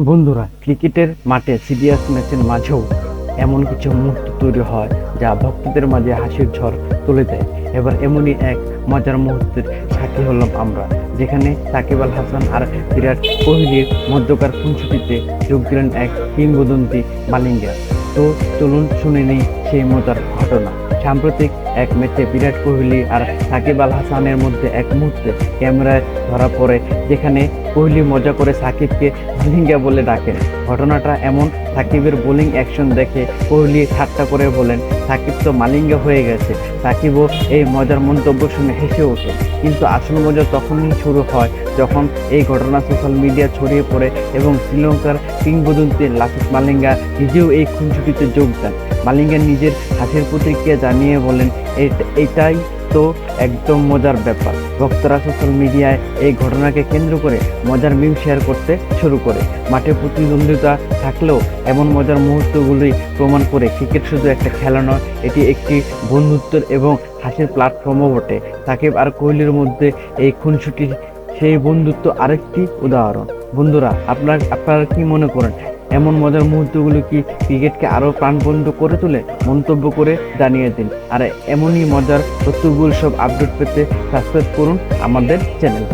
বন্ধুরা, ক্রিকেটের মাঠে সিরিয়াস ম্যাচের মাঝেও এমন কিছু মুহূর্ত তৈরি হয় যা ভক্তদের মাঝে হাসির ঝড় তুলে দেয়। এবার এমনই এক মজার মুহূর্তের সাক্ষী হলাম আমরা, যেখানে সাকিব আল হাসান আর বিরাট কোহলির মধ্যকার খুনছুটিতে যোগ দিলেন এক কিংবদন্তি মালিঙ্গা তো চলুন শুনে নিই সেই মজার ঘটনা। সাম্প্রতিক এক ম্যাচে বিরাট কোহলি আর সাকিব আল হাসানের মধ্যে এক মুহূর্তে ক্যামেরায় ধরা পড়ে, যেখানে কোহলি মজা করে সাকিবকে মালিঙ্গা বলে ডাকেন। ঘটনাটা এমন, সাকিবের বোলিং অ্যাকশন দেখে কোহলি ঠাট্টা করে বলেন, সাকিব তো মালিঙ্গা হয়ে গেছে। সাকিবও এই মজার মন্তব্য শুনে হেসে ওঠে। কিন্তু আসল মজা তখনই শুরু হয় যখন এই ঘটনা সোশ্যাল মিডিয়া ছড়িয়ে পড়ে এবং শ্রীলঙ্কার কিংবদন্তি লাসিত মালিঙ্গা নিজেও এই খুনছুটিতে যোগ দেন। মালিঙ্গা নিজের হাসির প্রতিক্রিয়া জানিয়ে বলেন, "এট- এটাই তো একদম মজার ব্যাপার। ভক্তরা সোশ্যাল মিডিয়ায় এই ঘটনাকে কেন্দ্র করে মজার মিম শেয়ার করতে শুরু করে। মাঠে প্রতিদ্বন্দ্বিতা থাকলেও এমন মজার মুহূর্তগুলি প্রমাণ করে ক্রিকেট শুধু একটা খেলা নয়, এটি একটি বন্ধুত্বের এবং হাসির প্ল্যাটফর্মও বটে। সাকিব আর কোহলির মধ্যে এই খুনসুটি সেই বন্ধুত্ব আরেকটি উদাহরণ। বন্ধুরা, আপনার, আপনারা কি মনে করেন এমন মজার মুহূর্তগুলো কি ক্রিকেটকে আরও প্রাণবন্ত করে তোলে? মন্তব্য করে জানিয়ে দিন আর এমনই মজার তথ্যগুলো সব আপডেট পেতে সাবস্ক্রাইব করুন আমাদের চ্যানেল